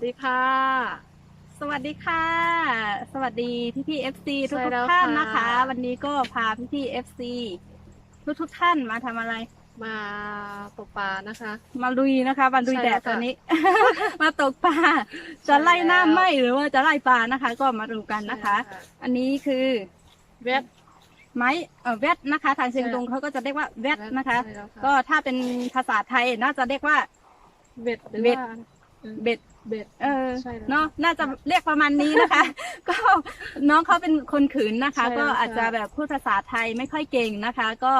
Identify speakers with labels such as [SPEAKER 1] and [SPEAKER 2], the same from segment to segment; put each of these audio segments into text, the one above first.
[SPEAKER 1] อะไรสวัสดีค่ะ
[SPEAKER 2] สวัสดีค่ะ สวัสดีพี่พี่เอฟซีทุก
[SPEAKER 1] ใช่
[SPEAKER 2] ทุก
[SPEAKER 1] แล้ว
[SPEAKER 2] ท่าน
[SPEAKER 1] ค่ะ
[SPEAKER 2] นะคะ วันนี้ก็พาพี่พี่เอฟซีทุกทุกท่านมาทำอะไร
[SPEAKER 1] มาตกปลานะคะ
[SPEAKER 2] มาลุยนะคะมาลุย
[SPEAKER 1] ใช่
[SPEAKER 2] แด
[SPEAKER 1] แล้ว
[SPEAKER 2] ด
[SPEAKER 1] ค่ะ
[SPEAKER 2] ตอนนี้ มาตกปลาจะไล่
[SPEAKER 1] ใช่แล้ว
[SPEAKER 2] หน้าไหมหรือว่าจะไล่ปลานะคะ ก็มาดูกันนะคะ
[SPEAKER 1] ใช่
[SPEAKER 2] อันนี้คือ
[SPEAKER 1] เวท
[SPEAKER 2] ไม้เอ่อแวดนะคะ ทางเชียง
[SPEAKER 1] ใช่
[SPEAKER 2] ตุงเขาก็จะเรียกว่าแวดนะคะ
[SPEAKER 1] ใช่แล้วค่ะ
[SPEAKER 2] ก็ถ้าเป็นภาษาไทยน่าจะเรียกว่า
[SPEAKER 1] เบ็ดหรือ
[SPEAKER 2] เบ็ด
[SPEAKER 1] ว่า
[SPEAKER 2] เบ็ด
[SPEAKER 1] เบ็ด
[SPEAKER 2] เออ
[SPEAKER 1] ใช่แล้ว
[SPEAKER 2] เนาะน่าจะเรียกประมาณนี้นะคะ ก็น้องเขาเป็นคนขืนนะคะ
[SPEAKER 1] ใช่แล้ว
[SPEAKER 2] ก็อาจจะ
[SPEAKER 1] ค่ะ
[SPEAKER 2] แบบพูดภาษาไทยไม่ค่อยเก่งนะคะ ก็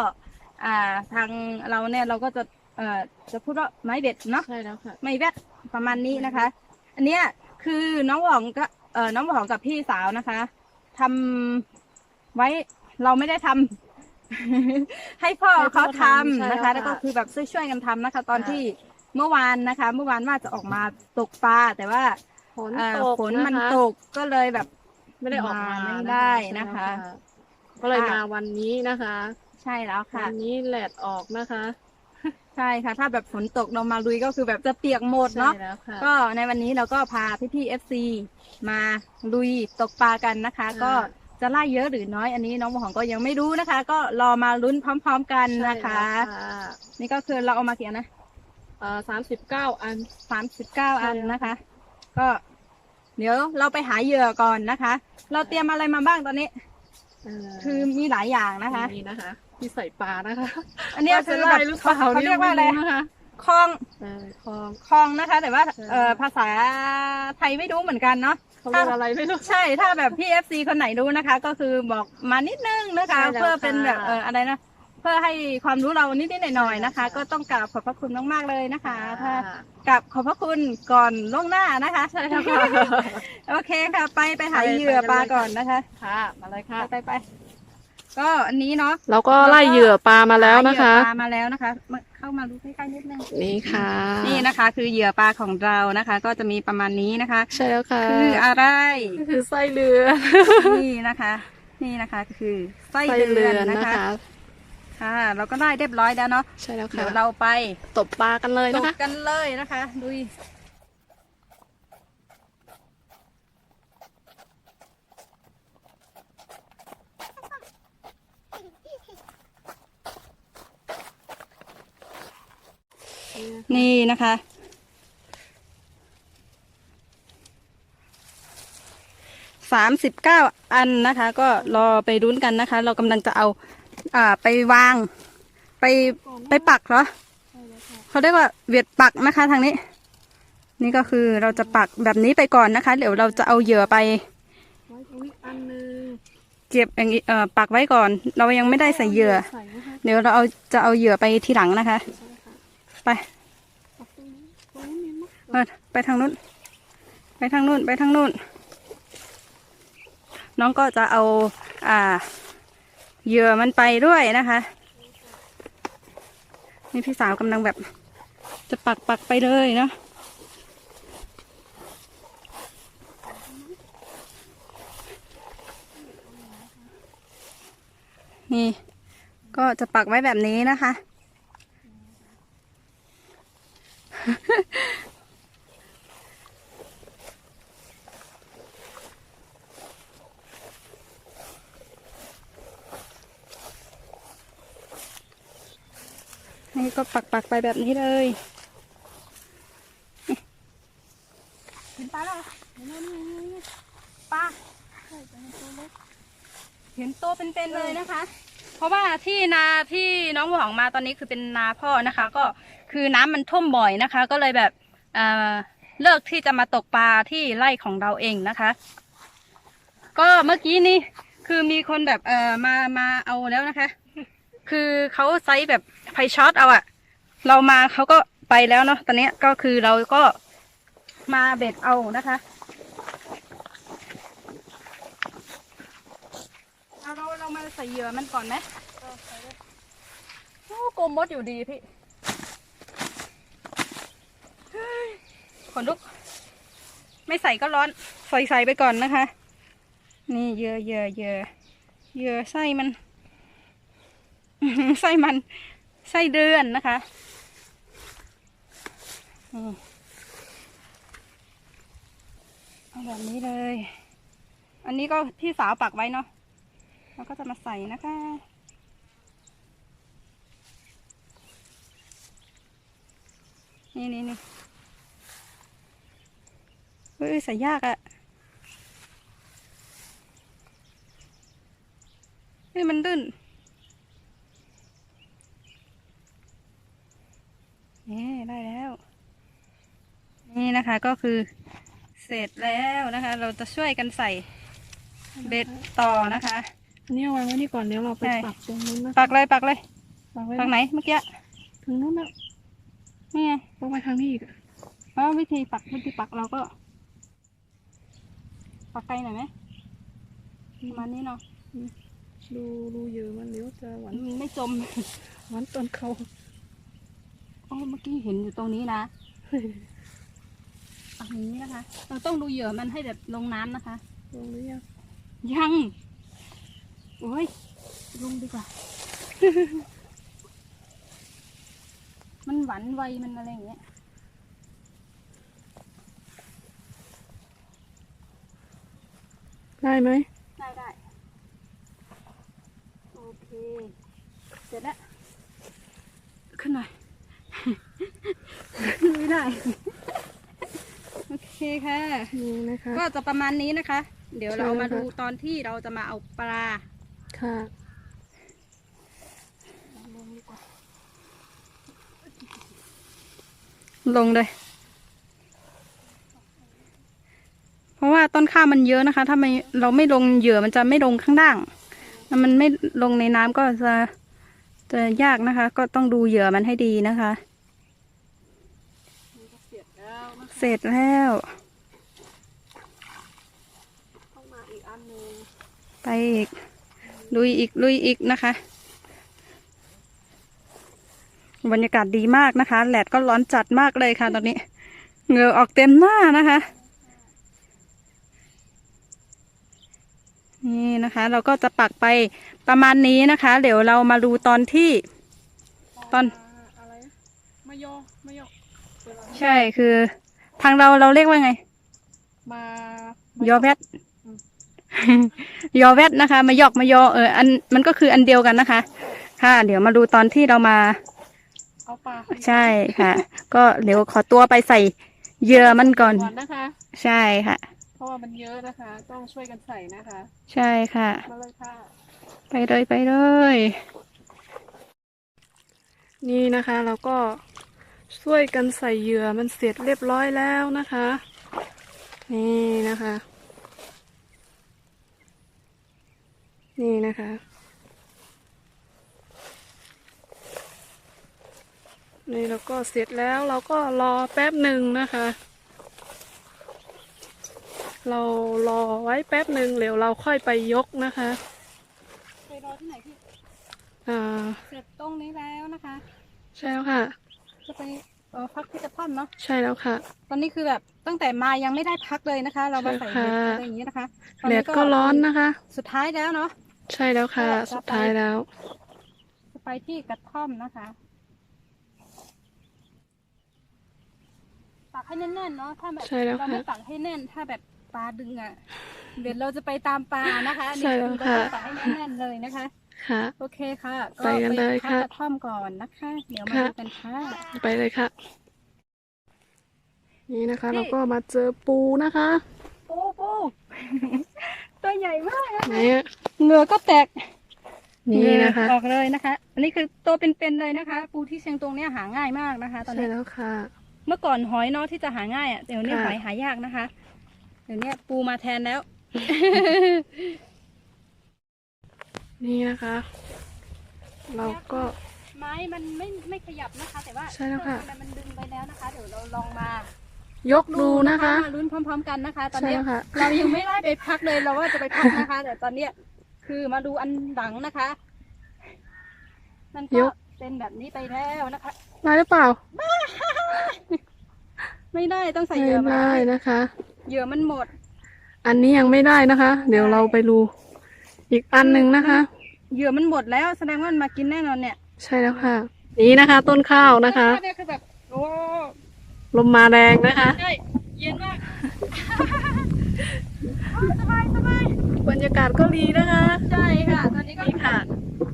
[SPEAKER 2] อ่าทางเราเนี่ยเราก็จะเอ่อจะพูดว่าไม้เบ็ดเนาะ
[SPEAKER 1] ใช่แล้วค่ะ
[SPEAKER 2] ไม่แวดประมาณนี้นะคะ อันเนี้ยคือน้องหวองก็เอ่อน้องหวองกับพี่สาวนะคะทำไว้เราไม่ได้ทำ ให้พ่อ
[SPEAKER 1] ให้พ่
[SPEAKER 2] เขา
[SPEAKER 1] อ
[SPEAKER 2] ทำ
[SPEAKER 1] ทำใช่
[SPEAKER 2] นะคะ
[SPEAKER 1] แล้วค่ะ
[SPEAKER 2] แล้วก็คือแบบช่วยๆกันทำนะคะ ตอน
[SPEAKER 1] ค่ะ
[SPEAKER 2] ที่ เมื่อวานนะคะ เมื่อวานว่าจะออกมาตกปลาแต่ว่า
[SPEAKER 1] ฝน
[SPEAKER 2] เอ่อ
[SPEAKER 1] ตก
[SPEAKER 2] ฝนมัน
[SPEAKER 1] นะคะ
[SPEAKER 2] ตกก็เลยแบบ
[SPEAKER 1] ไม่ได้ออกมา
[SPEAKER 2] ไม่ได้นะคะ
[SPEAKER 1] ใช่แล้วก็เลย
[SPEAKER 2] ค่ะ
[SPEAKER 1] มาวันนี้นะคะ
[SPEAKER 2] ใช่แล้วค่ะ
[SPEAKER 1] วันนี้แหลดออกนะคะ
[SPEAKER 2] ใช่ค่ะ ถ้าแบบฝนตกเรามาลุยก็คือแบบจะเปียกหมดเนาะ
[SPEAKER 1] ใช่แล้วค่ะ
[SPEAKER 2] ก็ในวันนี้เราก็พาพี่พี่เอฟซีมาลุยตกปลากันนะคะ
[SPEAKER 1] ค่ะ
[SPEAKER 2] ก็จะไล่เยอะหรือน้อยอันนี้น้องหมอของก็ยังไม่รู้นะคะ ก็รอมาลุ้นพร้อม ๆกันนะคะ
[SPEAKER 1] ใช่แล้วค่ะ
[SPEAKER 2] นี่ก็คือเราเอามาเกี่ยนะ
[SPEAKER 1] เอ่อ สามสิบเก้าอัน
[SPEAKER 2] สามสิบเก้า
[SPEAKER 1] ใช่
[SPEAKER 2] อัน
[SPEAKER 1] แล้ว
[SPEAKER 2] นะคะ ก็ เดี๋ยวเราไปหาเหยื่อก่อนนะคะ เราเตรียมอะไรมาบ้างตอนนี้
[SPEAKER 1] เคื
[SPEAKER 2] อมีหลายอย่างนะคะ
[SPEAKER 1] นี่นะคะที่ใส่ปลานะคะ
[SPEAKER 2] อันเนี้ย
[SPEAKER 1] ว่า
[SPEAKER 2] คื
[SPEAKER 1] จะ
[SPEAKER 2] อแบบ
[SPEAKER 1] ได้หรือเปล่า
[SPEAKER 2] เขาเรียกว่าอะไร
[SPEAKER 1] นี่ม่นะคะ
[SPEAKER 2] คลอง
[SPEAKER 1] เออคลอง
[SPEAKER 2] คลองนะคะ แต่ว่า
[SPEAKER 1] ใช่
[SPEAKER 2] เอ่อภาษาไทยไม่รู้เหมือนกันเนาะ
[SPEAKER 1] เขาเรียกอะไรไม่รู้
[SPEAKER 2] ใช่ถ้าแบบพี่เอฟซีคนไหนรู้นะคะ ก็คือบอกมานิดนึงนะคะ
[SPEAKER 1] ใช่แล้ว
[SPEAKER 2] เพื่อเป็นแบบ
[SPEAKER 1] ค่ะ
[SPEAKER 2] เอออะไรนะ เพื่อให้ความรู้เรานิดๆหน่อยๆนะคะ
[SPEAKER 1] ใช่ค่ะ
[SPEAKER 2] ก็ต้องกราบขอบพระคุณมากๆเลยนะคะถ้า
[SPEAKER 1] ค่ะ
[SPEAKER 2] กราบขอบพระคุณก่อนล่วงหน้านะคะ
[SPEAKER 1] ใช่ค่ะ
[SPEAKER 2] โอเคค่ะ ไปไปหา
[SPEAKER 1] ไป
[SPEAKER 2] เหยื่อ
[SPEAKER 1] ไปกัน
[SPEAKER 2] ปลา
[SPEAKER 1] เลย
[SPEAKER 2] ก่อนนะคะ
[SPEAKER 1] ค่ะมาเลยค่ะ
[SPEAKER 2] ไปไปไปก็อันนี้เนาะ
[SPEAKER 1] เราก็ไล่เหยื่อปลามาแล้วนะคะ
[SPEAKER 2] หาเหยื่อปลามาแล้วนะคะมาเข้ามาดูใกล้ๆนิดนึง
[SPEAKER 1] นี่ค่ะ
[SPEAKER 2] นี่นะคะ คือเหยื่อปลาของเรานะคะ ก็จะมีประมาณนี้นะคะ
[SPEAKER 1] ใช่แล้วค่ะ
[SPEAKER 2] คืออะไร
[SPEAKER 1] ก็คือไส้เรือ
[SPEAKER 2] นี่นะคะ นี่นะคะคือไส้
[SPEAKER 1] ไส้
[SPEAKER 2] เดื
[SPEAKER 1] เรือ
[SPEAKER 2] อน
[SPEAKER 1] น
[SPEAKER 2] นะ
[SPEAKER 1] นะคะ คะ
[SPEAKER 2] ค่ะ เราก็ได้เรียบร้อยแล้วเนาะ
[SPEAKER 1] ใช่แล้ว
[SPEAKER 2] เดี๋
[SPEAKER 1] ค่ะ
[SPEAKER 2] ยวเราไป
[SPEAKER 1] ตบปลากันเลย
[SPEAKER 2] ต
[SPEAKER 1] นะ
[SPEAKER 2] ก
[SPEAKER 1] คะ
[SPEAKER 2] กันเลยนะคะดุยนี่นะคะ สามสิบเก้าอันนะคะ ก็รอไปรุ้นกันนะคะ เรากำลังจะเอา อ่าไปวาง ไปไปปักเหรอเขาเรียกว่าเวียดปักนะคะ ทางนี้ นี่ก็คือเราจะปักแบบนี้ไปก่อนนะคะ เดี๋ยวเราจะเอาเหยื่อไปเก็บอย่างนี้เอ่อปักไว้ก่อน เรายังไม่ได้ใส่เหยื่อ เดี๋ยวเราเอาจะเอาเหยื่อไปทีหลังนะคะ ไปเออไปทางนู้น ไปทางนู้น ไปทางนู้น น้องก็จะเอา อ่า เหยื่อมันไปด้วยนะคะ นี่พี่สาวกำลังแบบ จะปักปักไปเลยเนาะนี่ ก็จะปักไว้แบบนี้นะคะ นี่ก็ปักปักๆไปแบบนี้เลยเห็นปลาแล้วเหรอเห็นแล้วนี่นี่นี่ปลาเห็นตัวเป็นๆเลยนะคะ เพราะว่าที่นาที่น้องหวองมาตอนนี้คือเป็นนาพ่อนะคะ ก็คือน้ำมันท่วมบ่อยนะคะ ก็เลยแบบเอ่อเลิกที่จะมาตกปลาที่ไร่ของเราเองนะคะ ก็เมื่อกี้นี้คือมีคนแบบเอ่อมามาเอาแล้วนะคะ คือเขาไซส์แบบไฟช็อตเอาอะเรามาเขาก็ไปแล้วเนาะตอนนี้ก็คือเราก็มาเบ็ดเอานะคะเอาเราเรามาใส่เหยื่อมันก่อนไหมโอ้โกมมดอยู่ดีพี่ขนลุก ไม่ใส่ก็ร้อนใส่ใส่ไปก่อนนะคะ นี่เหยื่อเหยื่อเหยื่อเหยื่อไส้มัน ไส้มันไส้เดือนนะคะเอาแบบนี้เลย อันนี้ก็พี่สาวปักไว้เนาะเราก็จะมาใส่นะคะนี่นี่นี่เฮ้ยใส่ยากอะเฮ้ยมันดื้น นี่ได้แล้ว นี่นะคะก็คือเสร็จแล้วนะคะ เราจะช่วยกันใส่เบ็ดต่อนะคะ
[SPEAKER 1] อันนี้เอาวางไว้นี่ก่อนเดี๋ยวเราไป
[SPEAKER 2] ใช่
[SPEAKER 1] ปักตรงนู้นนะ
[SPEAKER 2] ปักเลยปักเลย
[SPEAKER 1] ปักไว้
[SPEAKER 2] ปักไหนเมื่อกี้
[SPEAKER 1] ถึงนู้นนะ
[SPEAKER 2] นี่ไง
[SPEAKER 1] ปักไว้ทางนี้อีกอะ
[SPEAKER 2] เพราะวิธีปักวิธีปักเราก็ ปักไกลหน่อยไหมประมาณนี้เนาะ
[SPEAKER 1] ดูดูเยอะมันเดี๋ยวจะหวาน
[SPEAKER 2] มันไม่จม
[SPEAKER 1] หวานตอนเขา
[SPEAKER 2] โอ้เมื่อกี้เห็นอยู่ตรงนี้นะปักอย่างนี้นะคะ เราต้องดูเหยื่อมันให้แบบลงน้ำนะคะ
[SPEAKER 1] ลงหรือยัง
[SPEAKER 2] ยังโอ้ยลงดีกว่า มันหวานไวมันอะไรอย่างเงี้ย
[SPEAKER 1] ได้ไหม
[SPEAKER 2] ได้ได้โอเค เสร็จแล้วขึ้นหน่อย ไม่ได้ โอเคค่ะ
[SPEAKER 1] นี่นะคะ
[SPEAKER 2] ก็จะประมาณนี้นะคะ เดี๋ยวเรา
[SPEAKER 1] ใช่
[SPEAKER 2] มา
[SPEAKER 1] ค่ะ
[SPEAKER 2] ดูตอนที่เราจะมาเอาปลา
[SPEAKER 1] ค่ะ
[SPEAKER 2] ลงเลย เพราะว่าต้นข้าวมันเยอะนะคะ ถ้าไม่เราไม่ลงเหยื่อมันจะไม่ลงข้างล่างถ้ามันไม่ลงในน้ำก็จะจะยากนะคะ ก็ต้องดูเหยื่อมันให้ดีนะคะ
[SPEAKER 1] เสร็จแล้วนะคะ
[SPEAKER 2] เสร็จแล้ว
[SPEAKER 1] ต้องมาอีกอันหนึง
[SPEAKER 2] ไปอีก ลุยอีกลุยอีกนะคะ บรรยากาศดีมากนะคะ แดดก็ร้อนจัดมากเลยค่ะ ตอนนี้เหงื่อออกเต็มหน้านะคะ นี่นะคะ เราก็จะปักไปประมาณนี้นะคะ เดี๋ยวเรามาดูตอนที่ ตอน
[SPEAKER 1] อะไรนะมายอมายอเวลา
[SPEAKER 2] ใช่คือ ทางเราเราเรียกว่าไง
[SPEAKER 1] มาย
[SPEAKER 2] อแวดยอแวดนะคะ มายอกมายอเอออันมันก็คืออันเดียวกันนะคะ ค่ะ เดี๋ยวมาดูตอนที่เรามา
[SPEAKER 1] เอาปลา
[SPEAKER 2] ใช่ค่ะ ก็เดี๋ยวขอตัวไปใส่เหยื่อมันก่อน
[SPEAKER 1] ก่อนนะคะ
[SPEAKER 2] ใช่ค่ะ
[SPEAKER 1] เพราะว่ามันเยอะนะคะ ต้องช่วยกันใส่นะคะ
[SPEAKER 2] ใช่ค่ะ
[SPEAKER 1] มาเลยค่ะ
[SPEAKER 2] ไปเลยไปเลย
[SPEAKER 1] นี่นะคะ เราก็ ช่วยกันใส่เหยื่อมันเสร็จเรียบร้อยแล้วนะคะ นี่นะคะ นี่นะคะ นี่เราก็เสร็จแล้วเราก็รอแป๊บหนึ่งนะคะ เรารอไว้แป๊บหนึ่งเดี๋ยวเราค่อยไปยกนะคะ
[SPEAKER 2] ไปรอที่ไหนพี่
[SPEAKER 1] อ่า
[SPEAKER 2] เสร็จตรงนี้แล้วนะคะ
[SPEAKER 1] ใช่แล้วค่ะ
[SPEAKER 2] จะไปเออพักที่กระท่อมเนาะ
[SPEAKER 1] ใช่แล้วค่ะ
[SPEAKER 2] ตอนนี้คือแบบตั้งแต่มายังไม่ได้พักเลยนะคะ เรามาใส่
[SPEAKER 1] ใช่
[SPEAKER 2] เบ็ด
[SPEAKER 1] ค่ะ
[SPEAKER 2] อะไรอย่างนี้นะคะตอน
[SPEAKER 1] แด
[SPEAKER 2] นี้
[SPEAKER 1] ดก็ร้อนนะคะ
[SPEAKER 2] สุดท้ายแล้วเนาะ
[SPEAKER 1] ใช่แล้วค่ะ
[SPEAKER 2] ก็จะ
[SPEAKER 1] สุดท้ายแล้ว
[SPEAKER 2] จะไปที่กระท่อมนะคะปักให้แน่นๆเนาะถ้าแบบ
[SPEAKER 1] ใช่แล้ว
[SPEAKER 2] เรา
[SPEAKER 1] ค่ะ
[SPEAKER 2] ไม่ปักให้แน่น ถ้าแบบปลาดึงอะเดี๋ยวเราจะไปตามปลานะคะอัน
[SPEAKER 1] ใช่
[SPEAKER 2] นี่
[SPEAKER 1] แล้ว
[SPEAKER 2] คือเรา
[SPEAKER 1] ค่ะ
[SPEAKER 2] จะปักให้แน่นๆเลยนะคะ
[SPEAKER 1] ค่ะ
[SPEAKER 2] โอเคค่ะ
[SPEAKER 1] ไปกันเลย
[SPEAKER 2] พั
[SPEAKER 1] ค่ะ
[SPEAKER 2] กระท่อมก่อนนะคะ เดี๋ยวมา
[SPEAKER 1] ค่ะ
[SPEAKER 2] ดูกันค่ะ
[SPEAKER 1] ไปเลยค่ะ นี่นะคะ
[SPEAKER 2] นี่
[SPEAKER 1] เราก็มาเจอปูนะคะ
[SPEAKER 2] ปูปูตัวใหญ่มากนะ
[SPEAKER 1] ไหนอะ
[SPEAKER 2] เหงื่อก็แตก
[SPEAKER 1] นี่นะคะ
[SPEAKER 2] เหงื่อออกเลยนะคะ อันนี้คือตัวเป็นๆเลยนะคะ ปูที่เชียงตุงเนี่ยหาง่ายมากนะคะ ตอน
[SPEAKER 1] ใช่
[SPEAKER 2] นี้
[SPEAKER 1] แล้วค่ะ
[SPEAKER 2] เมื่อก่อนหอยเนาะที่จะหาง่ายอะเดี๋ยวนี้
[SPEAKER 1] ค่ะ
[SPEAKER 2] หอยหายากนะคะ เดี๋ยวนี้ปูมาแทนแล้ว
[SPEAKER 1] นี่นะคะ เราก็
[SPEAKER 2] ไม้มันไม่ไม่ขยับนะคะ แต่ว่า
[SPEAKER 1] ใช่แล้วค่ะ
[SPEAKER 2] เครื่องมันดึงไปแล้วนะคะ เดี๋ยวเราลองมาย
[SPEAKER 1] กดูนะคะ
[SPEAKER 2] มาลุ้นพร้อม ๆ กันนะคะ ตอน
[SPEAKER 1] ใช่
[SPEAKER 2] นี้
[SPEAKER 1] แล้วค่ะ
[SPEAKER 2] เรายังไม่ได้ไปพักเลยเราว่าจะไปพักนะคะ แต่ตอนเนี้ยคือมาดูอันหลังนะคะ มัน
[SPEAKER 1] ย
[SPEAKER 2] ก็
[SPEAKER 1] ก
[SPEAKER 2] เป็นแบบนี้ไปแล้วนะคะ
[SPEAKER 1] ได้หรือเปล่า
[SPEAKER 2] ไม่ได้ต้องใส่
[SPEAKER 1] ไม่
[SPEAKER 2] เหยื่อมา
[SPEAKER 1] ได้นะคะ
[SPEAKER 2] เหยื่อมันหมด
[SPEAKER 1] อันนี้ยังไม่ได้นะคะ เดี๋ยวเราไปดู อีกอันหนึ่งนะคะ
[SPEAKER 2] เหยื่อมันหมดแล้วแสดงว่ามันมากินแน่นอนเนี่ย
[SPEAKER 1] ใช่แล้วค่ะ นี่นะคะ ต้นข้าวนะคะ
[SPEAKER 2] เนี่ยคือแบบโอ้
[SPEAKER 1] ลมมาแรงนะคะ
[SPEAKER 2] ใช่เย็นมาก
[SPEAKER 1] บรรยากาศก็ดีนะคะ
[SPEAKER 2] ใช่ค่ะตอนนี้ก็
[SPEAKER 1] นี่ค่ะ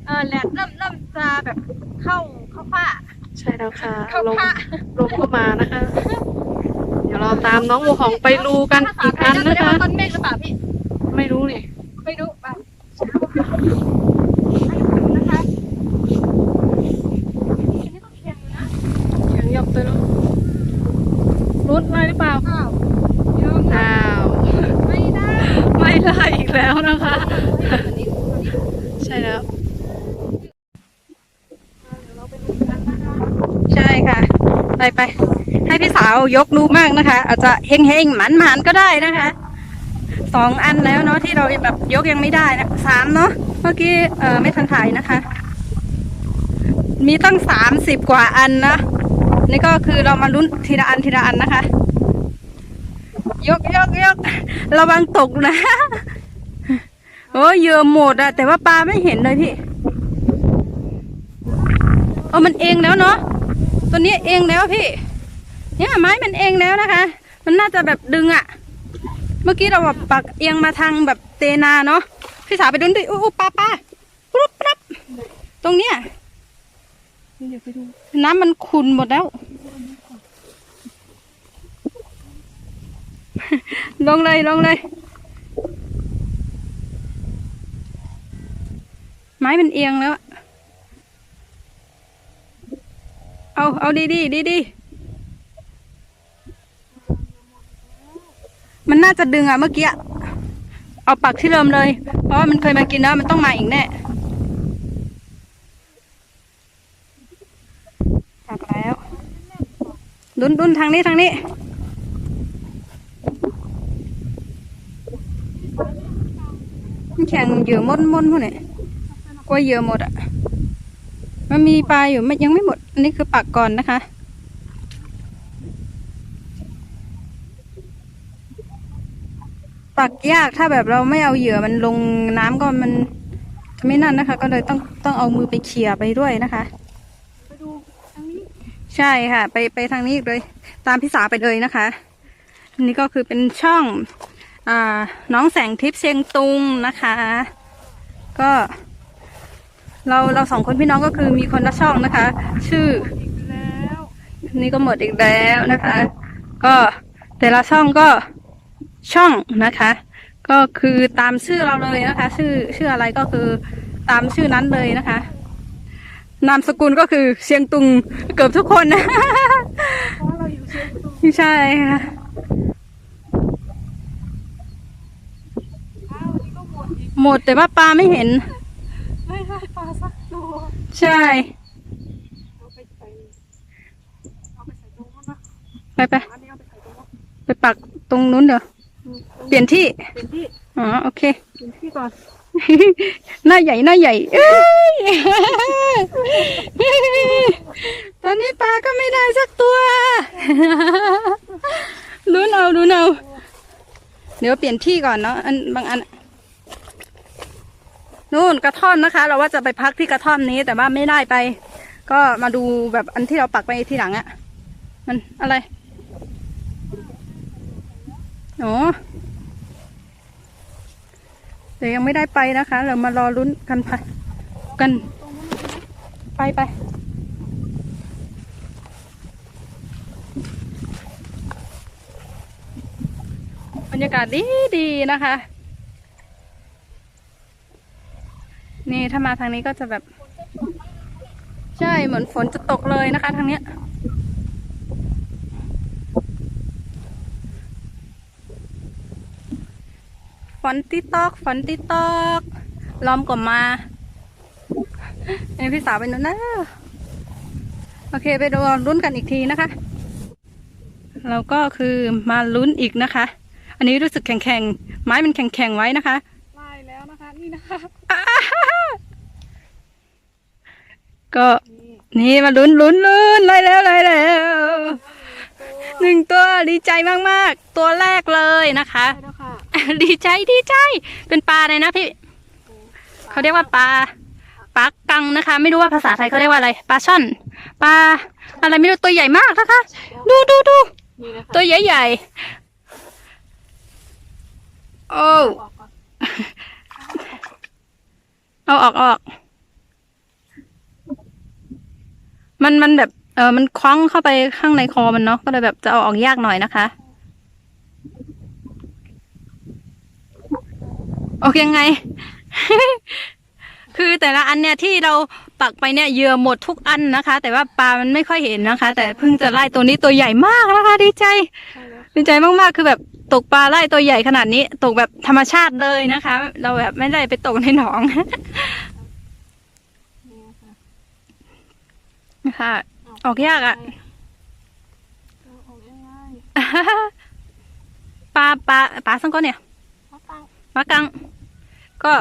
[SPEAKER 2] เออแหลดเริ่มเริ่มจะแบบเข้าเข้าผ้า
[SPEAKER 1] ใช่แล้วค่ะ
[SPEAKER 2] เข้า
[SPEAKER 1] ลม
[SPEAKER 2] ผ้า
[SPEAKER 1] ลมก็มานะคะ เดี๋ยวเราตามน้องหมูหองไปรูกัน
[SPEAKER 2] ภาษา
[SPEAKER 1] อีก
[SPEAKER 2] ไท
[SPEAKER 1] อั
[SPEAKER 2] ย
[SPEAKER 1] น
[SPEAKER 2] น่าจะ
[SPEAKER 1] นะ
[SPEAKER 2] เรียก
[SPEAKER 1] คะ
[SPEAKER 2] ว่าต้นเมฆหรือเปล่าพี่
[SPEAKER 1] ไม่รู้นี่
[SPEAKER 2] ไม่รู้ไปนะคะอันนี้ก็เขียนอยู่นะ
[SPEAKER 1] เสียงยกตัวแล้วรุดไล่หรือเปล่า
[SPEAKER 2] อ้าวเยอะมาก
[SPEAKER 1] อ้าว
[SPEAKER 2] ไม่ได้
[SPEAKER 1] ไม่ไล่อีกแล้วนะคะ
[SPEAKER 2] อันนี้อันนี้
[SPEAKER 1] ใช่แล้ว
[SPEAKER 2] ใช่ค่ะ ไปไปให้พี่สาว ยกรูปมากนะคะ อาจจะเฮงเฮงหมันหมันก็ได้นะคะสองอันแล้วเนาะที่เราแบบยกยังไม่ได้นะสามเนาะเมื่อกี้เออไม่ทันถ่ายนะคะ มีตั้งสามสิบกว่าอันนะนี่ก็คือเรามาลุ้นทีละอันทีละอันนะคะ ยกยกยกระวังตกนะโอ้เยื่อหมดอะแต่ว่าปลาไม่เห็นเลยพี่เอามันเองแล้วเนาะตัวนี้เองแล้วพี่ เนี่ยไม้มันเองแล้วนะคะ มันน่าจะแบบดึงอะเมื่อกี้เราแบบปักเอียงมาทางแบบเตนาเนาะพี่สาวไปดูดิอู้อู้าปลาปุ๊บปั๊บตรงเนี้ยน้ำมันขุ่นหมดแล้ว ลงเลยลงเลย ไม้มันเอียงแล้ว เอาเอาดีดีดีดี มันน่าจะดึงอะเมื่อกี้เอาปักที่เดิมเลย เพราะว่ามันเคยมากินแล้วมันต้องมาอีกแน่ปักแล้วดุนดุนทางนี้ทางนี้มันแข่งเยื่อมดมดพวกนี้กลัวเยื่อหมดอะมันมีปลาอยู่ไม่ยังไม่หมด อันนี้คือปักก่อนนะคะ ปักยากถ้าแบบเราไม่เอาเหยื่อมันลงน้ำก็มันจะไม่นั่นนะคะ ก็เลยต้องต้องเอามือไปเขี่ยไปด้วยนะคะ
[SPEAKER 1] ไปดูทางนี้
[SPEAKER 2] ใช่ค่ะ ไปไปทางนี้เลย ตามพี่สาวไปเลยนะคะอันนี้ก็คือเป็นช่องอน้องแสงทิพย์เชียงตุงนะคะ ก็ เราเราสองคนพี่น้องก็คือมีคนละช่องนะคะ ชื่อ
[SPEAKER 1] อีกแล้ว
[SPEAKER 2] นี่ก็หมดอีกแล้วนะคะ ก็แต่ละช่องก็ ช่องนะคะ ก็คือตามชื่อเราเลยนะคะ ชื่อชื่ออะไรก็คือตามชื่อนั้นเลยนะคะ นามสกุลก็คือเชียงตุงเกือบทุกคนนะ
[SPEAKER 1] เพราะว่าเราอยู่เชียงตุง
[SPEAKER 2] ไม่ใช่ค่ะ
[SPEAKER 1] อ้าวนี่ก็หมดอีก
[SPEAKER 2] หมดแต่ว่าปลาไม่เห็น
[SPEAKER 1] ไม่ได้ปลาสักตัว
[SPEAKER 2] ใช่
[SPEAKER 1] เอาไปใส่เอาไปใส่ตรงนู้นนะ
[SPEAKER 2] ไปไป
[SPEAKER 1] อันนี้เอาไปใส่ตรงนู้น
[SPEAKER 2] ไปปักตรงนู้นเดี๋ยว
[SPEAKER 1] อืม
[SPEAKER 2] เปลี่ยนที่
[SPEAKER 1] เป็นที่
[SPEAKER 2] อ๋อ โอเค
[SPEAKER 1] เป็นที่ก่อน
[SPEAKER 2] หน้าใหญ่ หน้าใหญ่ เอ้ย ตอนนี้ปลาก็ไม่ได้สักตัว ลุ้นเอาลุ้นเอา เดี๋ยวเปลี่ยนที่ก่อนเนาะ อันบางอัน นู่นกระท่อมนะคะ เราว่าจะไปพักที่กระท่อมนี้แต่ว่าไม่ได้ไป ก็มาดูแบบอันที่เราปักไปทีหลังอะ มันอะไร โอ้แต่ยังไม่ได้ไปนะคะ เรามารอลุ้นกันค่ะกัน ไปไปบรรยากาศดีดีนะคะ นี่ถ้ามาทางนี้ก็จะแบบ ใช่เหมือนฝนจะตกเลยนะคะ ทางเนี้ย ฝนติตอกฝนติตอกลอมก็มาเอ้ยพี่สาวไปนู่นนะโอเคไปดูลุ้นกันอีกทีนะคะเราก็คือมาลุ้นอีกนะคะ อันนี้รู้สึกแข็งๆ ไม้มันแข็งๆไว้นะคะ
[SPEAKER 1] ไล่แล้วนะคะนี่นะคะ
[SPEAKER 2] ก็นี่มาลุ้นลุ้นลุ้นไล่แล้วไล่แล้ว หนึ่งตัวดีใจมากๆ ตัวแรกเลยนะคะ
[SPEAKER 1] ได้แล้วค่ะ
[SPEAKER 2] ดีใจดีใจ เป็นปลาเลยนะพี่เขาเรียกว่าปลาปลากังนะคะ ไม่รู้ว่าภาษาไทยเขาเรียกว่าอะไรปลาช่อนปลาอะไรไม่รู้ตัวใหญ่มากนะคะ ดูดูดู
[SPEAKER 1] นี่นะคะ
[SPEAKER 2] ตัวใหญ่ใหญ่ๆโอ้
[SPEAKER 1] ออกก่อน
[SPEAKER 2] เอาออกเอาออก มันมันแบบ เออมันคล้องเข้าไปข้างในคอมันเนาะก็เลยแบบจะเอาออกยากหน่อยนะคะ โอเคยังไง คือแต่ละอันเนี่ยที่เราปักไปเนี่ยเหยื่อหมดทุกอันนะคะ แต่ว่าปลามันไม่ค่อยเห็นนะคะ แต่เพิ่งจะไล่ตัวนี้ตัวใหญ่มากนะคะ ดีใจ ดีใจมากๆคือแบบตกปลาไล่ตัวใหญ่ขนาดนี้ ตกแบบธรรมชาติเลยนะคะ เราแบบไม่ได้ไปตกในหนอง
[SPEAKER 1] นะ
[SPEAKER 2] ค่ะ ออกยากอะ
[SPEAKER 1] เอาออกง่าย
[SPEAKER 2] ปลาปลาปลาสังก้อนเนี่ย
[SPEAKER 1] ๆเอาตั้ง
[SPEAKER 2] ปลากัง ก็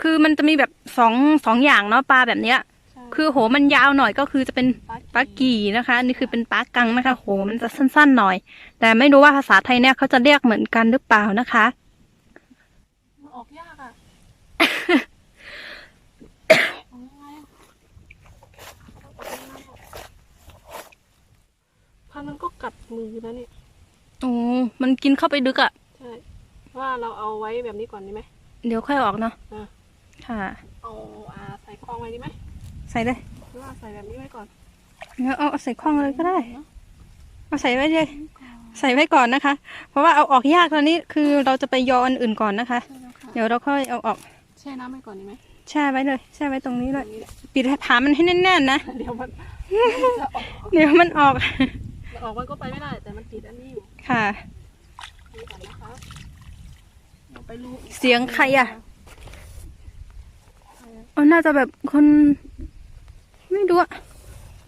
[SPEAKER 2] คือมันจะมีแบบสองสองอย่างเนาะปลาแบบเนี้ย
[SPEAKER 1] ใช่
[SPEAKER 2] คือโหมันยาวหน่อยก็คือจะเป็นปลากี่นะคะอันนี่คือเป็นปลากังนะคะโหมันจะสั้นๆหน่อย แต่ไม่รู้ว่าภาษาไทยเนี่ยเขาจะเรียกเหมือนกันหรือเปล่านะคะ
[SPEAKER 1] ออกยากอะ เอาง่ายๆพันมัน ก็กัดมือนะเนี่ย
[SPEAKER 2] โอ้มันกินเข้าไปดึกอะ่ะ
[SPEAKER 1] ใช่ว่าเราเอาไว้แบบนี้ก่อนดีไหม
[SPEAKER 2] เดี๋ยวค่อยออกเนาะ
[SPEAKER 1] อะ
[SPEAKER 2] ค่ะ
[SPEAKER 1] เอาอาใส่คล้องไว้ดีไหม
[SPEAKER 2] ใส่เลย
[SPEAKER 1] หรือว่าใส่แบบนี้ไว้ก่อน
[SPEAKER 2] เดี๋ยวเอาเอาใส่ข้องเลยก็ได้เอาใส่ไว้เลย ใส่ไว้ก่อนนะคะ เพราะว่าเอาออกยากตอนนี้คือเราจะไปยออันอื่นก่อนนะคะ
[SPEAKER 1] ใช่แล้วค่ะ
[SPEAKER 2] เดี๋ยวเราค่อยเอาออก
[SPEAKER 1] แช่น้ำไว้ก่อนดีไหม
[SPEAKER 2] แช่ไว้เลยแช่ไว้ตรงนี้เลย
[SPEAKER 1] อย่างนี้แหละ
[SPEAKER 2] ปิดผามันให้แน่นๆนะ
[SPEAKER 1] เดี๋ยวมันจะออก
[SPEAKER 2] เดี๋ยวมันออก
[SPEAKER 1] ออกมันก็ไปไม่ได้ แต่มันติดอันนี้อยู่
[SPEAKER 2] ค่ะ
[SPEAKER 1] ดูก่อนนะคะเราไปลูก
[SPEAKER 2] เสียงใครอะอ๋อน่าจะแบบคน ไม่รู้อะ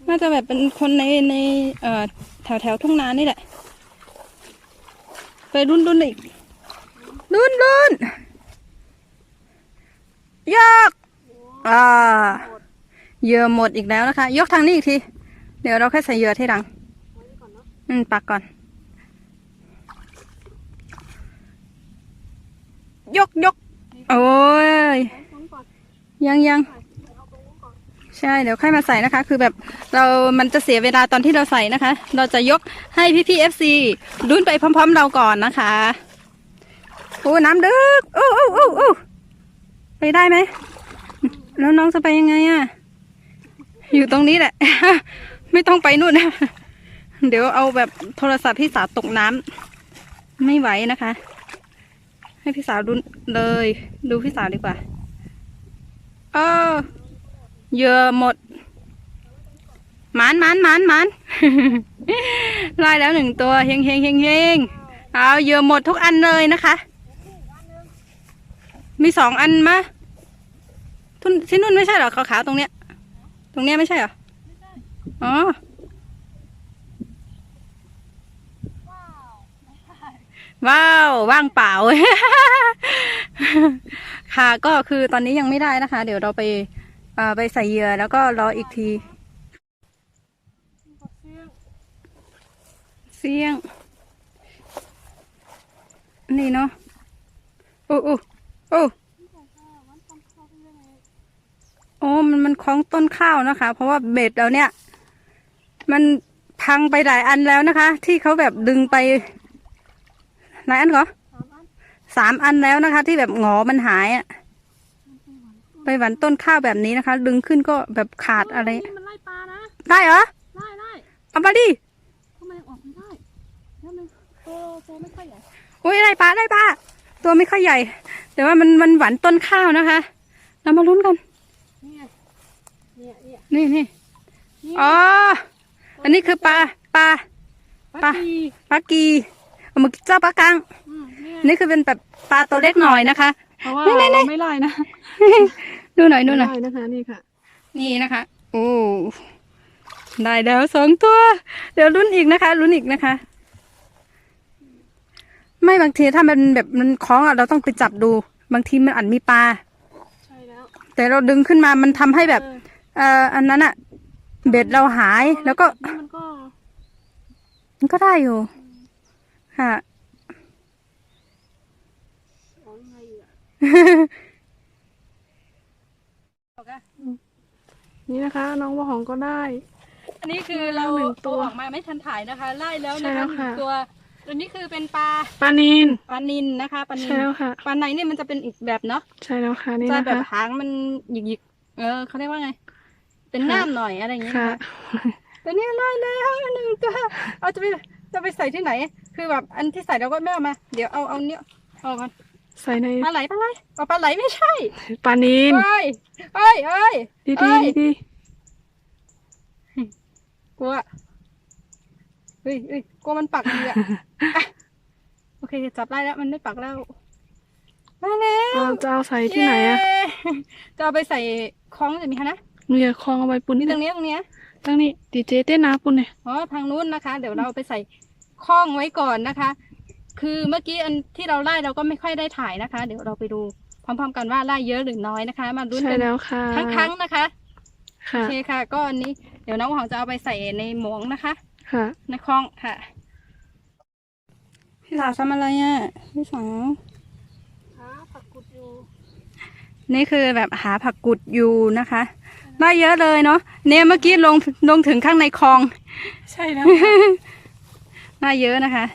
[SPEAKER 2] น่าจะแบบเป็นคนในในเอ่อแถวแถวทุ่งนานี่แหละ ไปรุ่นรุ่นอีก รุ่นรุ่นยก อ่าเหยื่อหมดอีกแล้วนะคะ ยกทางนี้อีกที เดี๋ยวเราค่อยใส่เหยื่อทีหลัง
[SPEAKER 1] ไว้ก่ อื
[SPEAKER 2] มปักก่อน ยกยกโอ้ย ยังยังใช่ เดี๋ยวค่อยมาใส่นะคะ คือแบบเรามันจะเสียเวลาตอนที่เราใส่นะคะ เราจะยกให้พี่พี่เอฟซีลุ้นไปพร้อม ๆ เราก่อนนะคะโอ้น้ำดึกโอ้โอ้โอ้โอ้ไปได้ไหม แล้วน้องจะไปยังไงอะ อยู่ตรงนี้แหละ ไม่ต้องไปนู่นนะ เดี๋ยวเอาแบบโทรศัพท์พี่สาวตกน้ำไม่ไหวนะคะ ให้พี่สาวดูเลย ดูพี่สาวดีกว่าเออเยื่อหมดหมันหมันหมันหมันไล่แล้วหนึ่งตัวเฮงเฮงเฮงเฮงเอาเยื่อหมดทุกอันเลยนะคะ มีสองอันมะทุนที่นุ่นไม่ใช่เหรอขาวๆตรงเนี้ย ตรงเนี้ยไม่ใช่เหรออ๋อ ว้าวว่างเปล่า ค่ะก็คือตอนนี้ยังไม่ได้นะคะ เดี๋ยวเราไปไปใส่เหยื่อแล้วก็รออีกทีเสียง นี่เนาะโอ้โอ้โอ้โอ้มันมันคล้องต้นข้าวนะคะ เพราะว่าเบ็ดเราเนี่ย มันพังไปหลายอันแล้วนะคะ ที่เขาแบบดึงไป หลายอันเหรอสามอันแล้วนะคะ ที่แบบหงอมันหายอะไปหวันต้นข้าวแบบนี้นะคะ ดึงขึ้นก็แบบขาดอะไร
[SPEAKER 1] นี่มันไล่ปลานะ
[SPEAKER 2] ได้เหรอ
[SPEAKER 1] ไล่ไล่
[SPEAKER 2] เอามาดิ
[SPEAKER 1] ทำไมออกไม่ได้แล้วมันโตโตไม่ค่อยใหญ่
[SPEAKER 2] อุ้ยได้ปลาได้ปลาตัวไม่ค่อยใหญ่ แต่ว่ามันมันหวานต้นข้าวนะคะ เรามาลุ้นกัน
[SPEAKER 1] เนี่ยเนี่ยเนี่ย
[SPEAKER 2] นี่นี่
[SPEAKER 1] นี่
[SPEAKER 2] อ๋อ อันนี้คือปลาปลาปลา
[SPEAKER 1] ปี
[SPEAKER 2] ปลากีเอา มาเจ้าปลากัง
[SPEAKER 1] อืมเนี่ย
[SPEAKER 2] นี่คือเป็นแบบปลาตัวเล็กหน่อยนะคะ
[SPEAKER 1] เพราะว่า
[SPEAKER 2] นี่ๆๆ
[SPEAKER 1] เราไม่ไล่นะ
[SPEAKER 2] ดูหน่อยดูหน่อย
[SPEAKER 1] ไม่ไล่นะคะนี่ค่ะ
[SPEAKER 2] นี่นะคะโอ้ได้แล้วสองตัว เดี๋ยวลุ้นอีกนะคะลุ้นอีกนะคะ ไม่บางทีถ้ามันแบบมันคล้องอะเราต้องไปจับดู บางทีมันอาจมีปลา
[SPEAKER 1] ใช่แล้ว
[SPEAKER 2] แต่เราดึงขึ้นมามันทำให้แบบ
[SPEAKER 1] เออ
[SPEAKER 2] เอ่ออันนั้นอะเบ็ดเราหายแล้วก็
[SPEAKER 1] นี่มันก็
[SPEAKER 2] มันก็ได้อยู่ ค่ะ
[SPEAKER 1] เอายังไงอะนี่นะคะ น้องว่าหองก็ได้
[SPEAKER 2] อันนี้คือเรา
[SPEAKER 1] หนึ่งตัว
[SPEAKER 2] เอาออกมาไม่ทันถ่ายนะคะ ไล่แล้ว
[SPEAKER 1] ใช่
[SPEAKER 2] นะ
[SPEAKER 1] แล้
[SPEAKER 2] คะ
[SPEAKER 1] ว
[SPEAKER 2] หนึ่
[SPEAKER 1] ค่ะ
[SPEAKER 2] งตัวตัวนี้คือเป็นปลา
[SPEAKER 1] ปลานิน
[SPEAKER 2] ปลานินนะคะปลานิน
[SPEAKER 1] ใช่แล้วค่ะ
[SPEAKER 2] ปลาในเนี่ยมันจะเป็นอีกแบบเนาะ
[SPEAKER 1] ใช่แล้วค่ะนี่
[SPEAKER 2] จะ
[SPEAKER 1] นะ
[SPEAKER 2] แบบ
[SPEAKER 1] คะ
[SPEAKER 2] หางมันหยิกๆเออเขาเรียกว่าไง เป็นง่ามหน่อยอะไรอย่างเงี้ย
[SPEAKER 1] ค่ะ
[SPEAKER 2] นะคะตัวนี้ได้แล้วอันหนึ่งตัวเอาจะไปจะไปใส่ที่ไหน คือแบบอันที่ใส่เราก็ไม่เอามา เดี๋ยวเอาเอาเนี้ยเอากัน
[SPEAKER 1] ใส่ใน
[SPEAKER 2] ปลาไหลปลาไหลเอาปลาไหลไม่ใช่
[SPEAKER 1] ปลานิน
[SPEAKER 2] เอ้ยเอ้ยเอ้ย
[SPEAKER 1] ดี
[SPEAKER 2] เอ้
[SPEAKER 1] ดี
[SPEAKER 2] ย
[SPEAKER 1] ดี
[SPEAKER 2] กลัวเฮ้ยเฮ้ยกลัวมันปักดีอะอะโอเคจับได้แล้วมันไม่ปักแล้วได้แล้ว
[SPEAKER 1] เราจะเอาใส่ที่ไหนอะ
[SPEAKER 2] เย้จะเอาไปใส่คล้องจะมีคะนะ
[SPEAKER 1] เมียคลองเอาไว้ปุ่น
[SPEAKER 2] นี่
[SPEAKER 1] นี่
[SPEAKER 2] ตรงนี้ตรงเนี้ย
[SPEAKER 1] ตั้งนี้ดีเจเต้นนะปุ่นเนี่ย
[SPEAKER 2] อ๋อทางนู้นนะคะ เดี๋ยวเราเอาไปใส่ คล้องไว้ก่อนนะคะ คือเมื่อกี้อันที่เราไล่เราก็ไม่ค่อยได้ถ่ายนะคะ เดี๋ยวเราไปดูพร้อมๆกันว่าไล่เยอะหรือน้อยนะคะ มาลุ้น
[SPEAKER 1] ใช่
[SPEAKER 2] กัน
[SPEAKER 1] แล้วค่ะ
[SPEAKER 2] ทั้งครั้งนะคะโอ
[SPEAKER 1] ค่ะ
[SPEAKER 2] เคค่ะ ก็อันนี้เดี๋ยวน้องหอมจะเอาไปใส่ในหมวงนะคะ
[SPEAKER 1] ค่ะ
[SPEAKER 2] ในคล้องค่ะ พี่สาวทำอะไรอะพี่สาว
[SPEAKER 1] หาผักกุดอยู่
[SPEAKER 2] นี่คือแบบหาผักกุดอยู่นะคะได้เยอะเลยเนาะเนี่ยเมื่อกี้ลงลงถึงข้างในคลอง
[SPEAKER 1] ใช่แล้ว
[SPEAKER 2] ได้เยอะนะคะ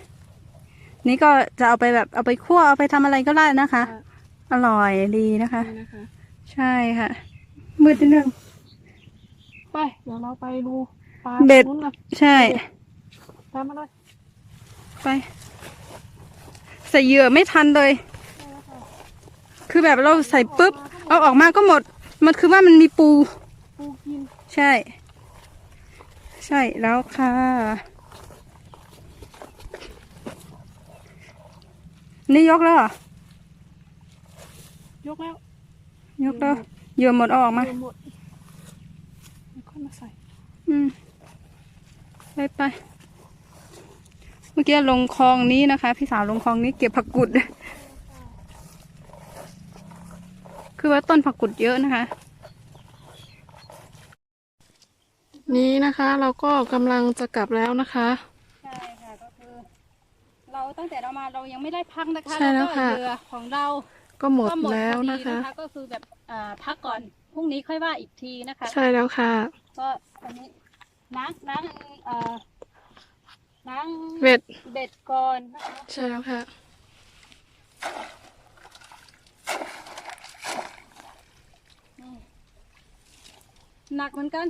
[SPEAKER 2] นี่ก็จะเอาไปแบบเอาไปคั่วเอาไปทำอะไรก็ได้นะคะ อร่อยดีนะคะ
[SPEAKER 1] นี่นะคะ
[SPEAKER 2] ใช่ค่ะ มืดนิดนึง
[SPEAKER 1] ไปเดี๋ยวเราไปดูปลา
[SPEAKER 2] เบ็ด
[SPEAKER 1] นู้นกัน
[SPEAKER 2] ใช่
[SPEAKER 1] ตามมาเลย
[SPEAKER 2] ไปใส่เหยื่อไม่ทันเลย คือแบบเราใส่ปุ๊บ เอาออกมาก็หมด มันคือว่ามันมีปู
[SPEAKER 1] ปูกิน
[SPEAKER 2] ใช่ ใช่แล้วค่ะ นี่ยกแล้วเหรอย
[SPEAKER 1] กแล้ว
[SPEAKER 2] ยกแล้วเหยื่อหมดเอาออกมา
[SPEAKER 1] เดี๋ยวหมดแล้วค่อยมาใส่
[SPEAKER 2] อืมไปไป เมื่อกี้ลงคลองนี้นะคะ พี่สาวลงคลองนี้เก็บผักกุด คือว่าต้นผักกุดเยอะนะคะ
[SPEAKER 1] นี่นะคะเราก็กำลังจะกลับแล้วนะคะ
[SPEAKER 2] ใช่ค่ะก็คือ เราตั้งแต่เรามาเรายังไม่ได้พักนะคะ
[SPEAKER 1] ใช่แล้ว
[SPEAKER 2] ก็
[SPEAKER 1] ค่ะ
[SPEAKER 2] เรือของเรา
[SPEAKER 1] ก็หมด
[SPEAKER 2] ก็หมด
[SPEAKER 1] แล้ว
[SPEAKER 2] พอดี
[SPEAKER 1] นะคะ
[SPEAKER 2] ก็คือแบบอ่าพักก่อนพรุ่งนี้ค่อยว่าอีกทีนะคะ
[SPEAKER 1] ใช่แล้วค่ะ
[SPEAKER 2] ก็อันนี้ล้างล้างเอ่อล้าง
[SPEAKER 1] เบ็ด
[SPEAKER 2] เบ็ดก่อนนะคะ
[SPEAKER 1] ใช่แล้วค่ะ
[SPEAKER 2] หนักเหมือนกัน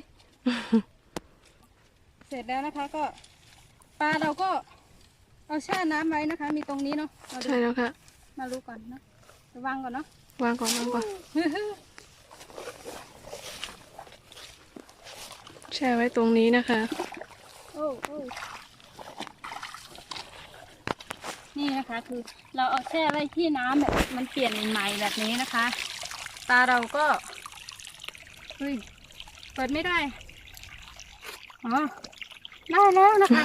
[SPEAKER 2] เสร็จแล้วนะคะก็ปลาเราก็ เอาแช่น้ำไว้นะคะ มีตรงนี้เนาะเราดู
[SPEAKER 1] ใช่แล้วค่ะ
[SPEAKER 2] มารู้ก่อนเนาะระวังก่อนเนาะ
[SPEAKER 1] วางก่อนวางก่อนแช่ไว้ตรงนี้นะคะ
[SPEAKER 2] โอ้โอ้นี่นะคะ คือเราเอาแช่ไว้ที่น้ำแบบมันเปลี่ยนใหม่แบบนี้นะคะ ตาเราก็เฮ้ยเปิดไม่ได้ อ๋อ ได้แล้วนะคะ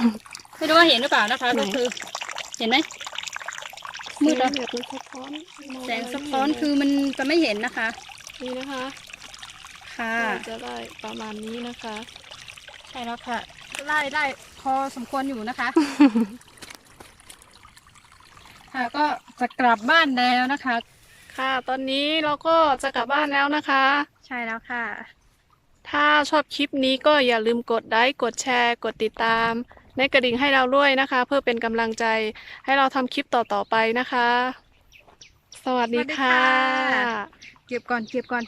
[SPEAKER 2] ไม่รู้ว่าเห็นหรือเปล่านะคะ
[SPEAKER 1] ไหน
[SPEAKER 2] ก็คือ เห็นไหมมืดแล้ว
[SPEAKER 1] เดี๋ยวมันสะท้อน
[SPEAKER 2] แสงสะท้อนคือมันจะไม่เห็นนะคะ
[SPEAKER 1] นี่นะคะ
[SPEAKER 2] ค่ะ
[SPEAKER 1] ก็จะได้ประมาณนี้นะคะ
[SPEAKER 2] ใช่แล้วค่ะไล่ได้พอสมควรอยู่นะคะ ค่ะก็จะกลับบ้านแล้วนะคะ
[SPEAKER 1] ค่ะ ตอนนี้เราก็จะกลับบ้านแล้วนะคะ
[SPEAKER 2] ใช่แล้วค่ะ
[SPEAKER 1] ถ้าชอบคลิปนี้ก็อย่าลืมกดไลค์กดแชร์ กดติดตาม ในกระดิ่งให้เราด้วยนะคะ เพื่อเป็นกำลังใจให้เราทำคลิปต่อๆไปนะคะ สวัสดี
[SPEAKER 2] สสดค่ะ เก็บก่อนเก็บก่อน